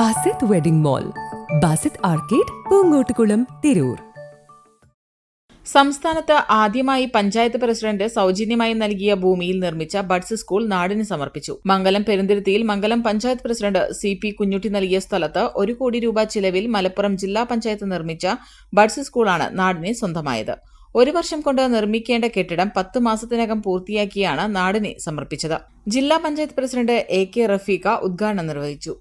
Basith wedding mall. Basith arcade Poongottukulam Tirur. സംസ്ഥാനത്ത് ആദ്യമായി panchayat president സൗജന്യമായി നൽകിയ ഭൂമിയിൽ നിർമ്മിച്ച ബഡ്സ് സ്കൂൾ നാടിന് സമർപ്പിച്ചു. Mangalam പെരുന്തിരുത്തിയിൽ Mangalam panchayat president C P Kunhutty നൽകിയ സ്ഥലത്ത് ഒരു കോടി രൂപ ചിലവിൽ മലപ്പുറം ജില്ലാ പഞ്ചായത്ത് നിർമ്മിച്ച ബഡ്സ് സ്കൂളാണ് നാടിന് സ്വന്തമായത്. ഒരു വർഷം കൊണ്ട് നിർമ്മിക്കേണ്ട കെട്ടിടം പത്ത് മാസത്തിനകം പൂർത്തിയാക്കിയാണ് നാടിനെ സമർപ്പിച്ചത്. ജില്ലാ panchayat president A K Rafeeqa ഉദ്ഘാടനം നിർവഹിച്ചു.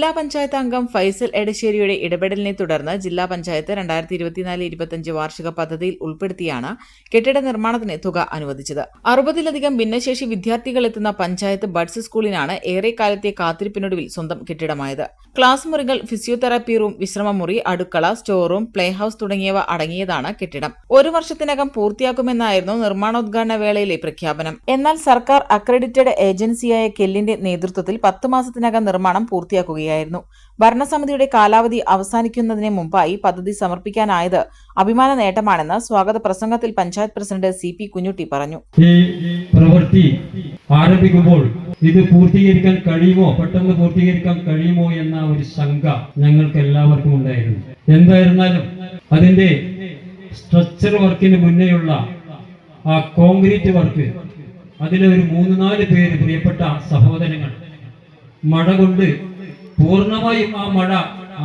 ജില്ലാ പഞ്ചായത്ത് അംഗം ഫൈസൽ എടശ്ശേരിയുടെ ഇടപെടലിനെ തുടർന്ന് ജില്ലാ പഞ്ചായത്ത് രണ്ടായിരത്തി ഇരുപത്തിനാല് ഇരുപത്തിയഞ്ച് വാർഷിക പദ്ധതിയിൽ ഉൾപ്പെടുത്തിയാണ് കെട്ടിട നിർമ്മാണത്തിന് തുക അനുവദിച്ചത്. അറുപതിലധികം ഭിന്നശേഷി വിദ്യാർത്ഥികൾ എത്തുന്ന പഞ്ചായത്ത് ബഡ്സ് സ്കൂളിനാണ് ഏറെക്കാലത്തെ കാത്തിരിപ്പിനൊടുവിൽ സ്വന്തം കെട്ടിടമായത്. ക്ലാസ് മുറികൾ ഫിസിയോതെറാപ്പി റൂം വിശ്രമമുറി അടുക്കള സ്റ്റോർ റൂം പ്ലേ ഹൌസ് തുടങ്ങിയവ അടങ്ങിയതാണ് കെട്ടിടം. ഒരു വർഷത്തിനകം പൂർത്തിയാക്കുമെന്നായിരുന്നു നിർമ്മാണോദ്ഘാടന വേളയിലെ പ്രഖ്യാപനം. എന്നാൽ സർക്കാർ അക്രഡിറ്റഡ് ഏജൻസിയായ കെല്ലിന്റെ നേതൃത്വത്തിൽ പത്ത് മാസത്തിനകം നിർമ്മാണം പൂർത്തിയാക്കുകയായിരുന്നു. ഭരണസമിതിയുടെ കാലാവധി അവസാനിക്കുന്നതിന് മുമ്പായി പദ്ധതി സമർപ്പിക്കാനായത് അഭിമാന നേട്ടമാണെന്ന് സ്വാഗത പ്രസംഗത്തിൽ panchayat president C P Kunhutty പറഞ്ഞു. ഈ പ്രവൃത്തി ആരംഭിക്കുമ്പോൾ ഇത് പൂർത്തീകരിക്കാൻ കഴിയുമോ? പെട്ടെന്ന് പൂർത്തീകരിക്കാൻ കഴിയുമോ എന്ന ഒരു ശങ്ക ഞങ്ങൾക്ക് എല്ലാവർക്കും ഉണ്ടായിരുന്നു. എന്തായിരുന്നാലും അതിന്റെ സ്ട്രക്ചർ വർക്കിന് മുന്നേയുള്ള ആ കോൺക്രീറ്റ് വർക്ക് അതിലൊരു മൂന്ന് നാല് പേര് പ്രിയപ്പെട്ട സഹോദരങ്ങൾ മഴ കൊണ്ട് പൂർണമായും ആ മഴ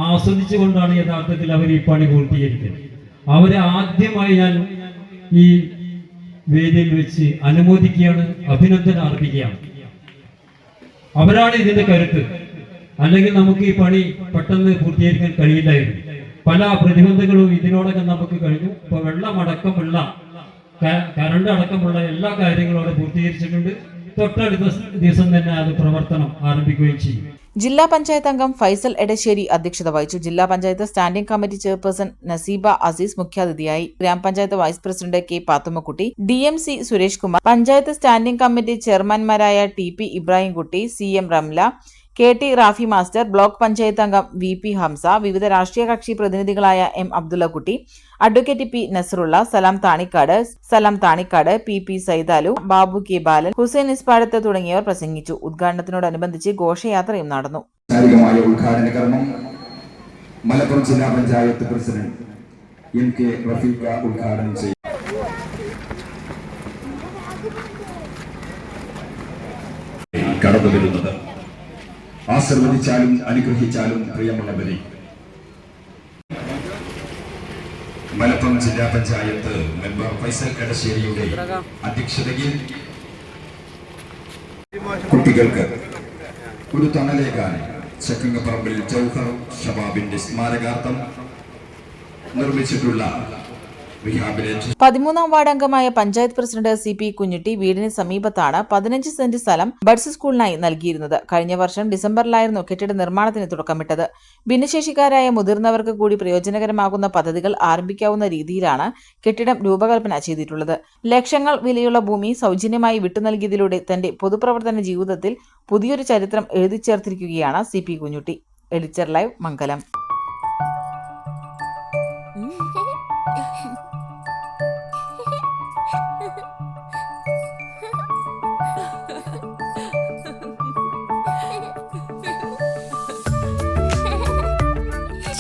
ആസ്വദിച്ചുകൊണ്ടാണ് യഥാർത്ഥത്തിൽ അവർ ഈ പണി പൂർത്തീകരിക്കുന്നത്. അവരെ ആദ്യമായി ഞാൻ ഈ വേദിയിൽ വെച്ച് അനുമോദിക്കുകയാണ് അഭിനന്ദനം അർപ്പിക്കുകയാണ്. അവരാണ് ഇതിന്റെ കരുത്ത്. അല്ലെങ്കിൽ നമുക്ക് ഈ പണി പെട്ടെന്ന് പൂർത്തീകരിക്കാൻ കഴിയില്ലായിരുന്നു. പല പ്രതിബന്ധങ്ങളും ഇതിനോടൊക്കെ നമുക്ക് കഴിഞ്ഞു. ഇപ്പൊ വെള്ളമടക്കമുള്ള കരണ്ട് അടക്കമുള്ള എല്ലാ കാര്യങ്ങളും അവിടെ പൂർത്തീകരിച്ചിട്ടുണ്ട്. തൊട്ടടുത്ത ദിവസം തന്നെ അത് പ്രവർത്തനം ആരംഭിക്കുകയും ചെയ്യും. ജില്ലാ പഞ്ചായത്ത് അംഗം ഫൈസൽ എടശ്ശേരി അധ്യക്ഷത വഹിച്ചു. ജില്ലാ panchayat standing committee chairperson Naseeba Azeez മുഖ്യാതിഥിയായി ഗ്രാമപഞ്ചായത്ത് vice president K Pathummakutty D M C Suresh Kumar panchayat standing committee ചെയർമാൻമാരായ T P Ibrahimkutty C M Ramla K T Rafi master block panchayat അംഗം വി പി ഹംസ വിവിധ രാഷ്ട്രീയ കക്ഷി പ്രതിനിധികളായ M Abdullakutty advocate P Nasarulla Salam Thanikkad Salam Thanikkad P P Saithalu Babu K Balan Hussain Ispadath തുടങ്ങിയവർ പ്രസംഗിച്ചു. ഉദ്ഘാടനത്തിനോടനുബന്ധിച്ച് ഘോഷയാത്രയും നടന്നു. മലപ്പുറം ജില്ലാ panchayat president ഉദ്ഘാടനം ചെയ്തു. കടന്നു വരുന്നത് ആശീർവദിച്ചാലും അനുഗ്രഹിച്ചാലും പ്രിയമുള്ളവരെ മലപ്പുറം ജില്ലാ പഞ്ചായത്ത് മെമ്പർ ഫൈസൽ കടശ്ശേരിയുടെ അധ്യക്ഷതയിൽ കുട്ടികൾക്ക് ഒരു തണലേകാൻ ചക്കങ്ങപ്പറമ്പിൽ ജൗഹർ ഷബാബിന്റെ സ്മാരകാർത്ഥം നിർമ്മിച്ചിട്ടുള്ള പതിമൂന്നാം വാർഡ് അംഗമായ panchayat president C P Kunhutty വീടിന് സമീപത്താണ് പതിനഞ്ച് സെന്റ് സ്ഥലം ബഡ്സ് സ്കൂളിനായി നൽകിയിരുന്നത്. കഴിഞ്ഞ വർഷം ഡിസംബറിലായിരുന്നു കെട്ടിട നിർമ്മാണത്തിന് തുടക്കമിട്ടത്. ഭിന്നശേഷിക്കാരായ മുതിർന്നവർക്ക് കൂടി പ്രയോജനകരമാകുന്ന പദ്ധതികൾ ആരംഭിക്കാവുന്ന രീതിയിലാണ് കെട്ടിടം രൂപകൽപ്പന ചെയ്തിട്ടുള്ളത്. ലക്ഷങ്ങൾ വിലയുള്ള ഭൂമി സൗജന്യമായി വിട്ടുനൽകിയതിലൂടെ തന്റെ പൊതുപ്രവർത്തന ജീവിതത്തിൽ പുതിയൊരു ചരിത്രം എഴുതിച്ചേർത്തിരിക്കുകയാണ് C P Kunhutty. Editor live Mangalam.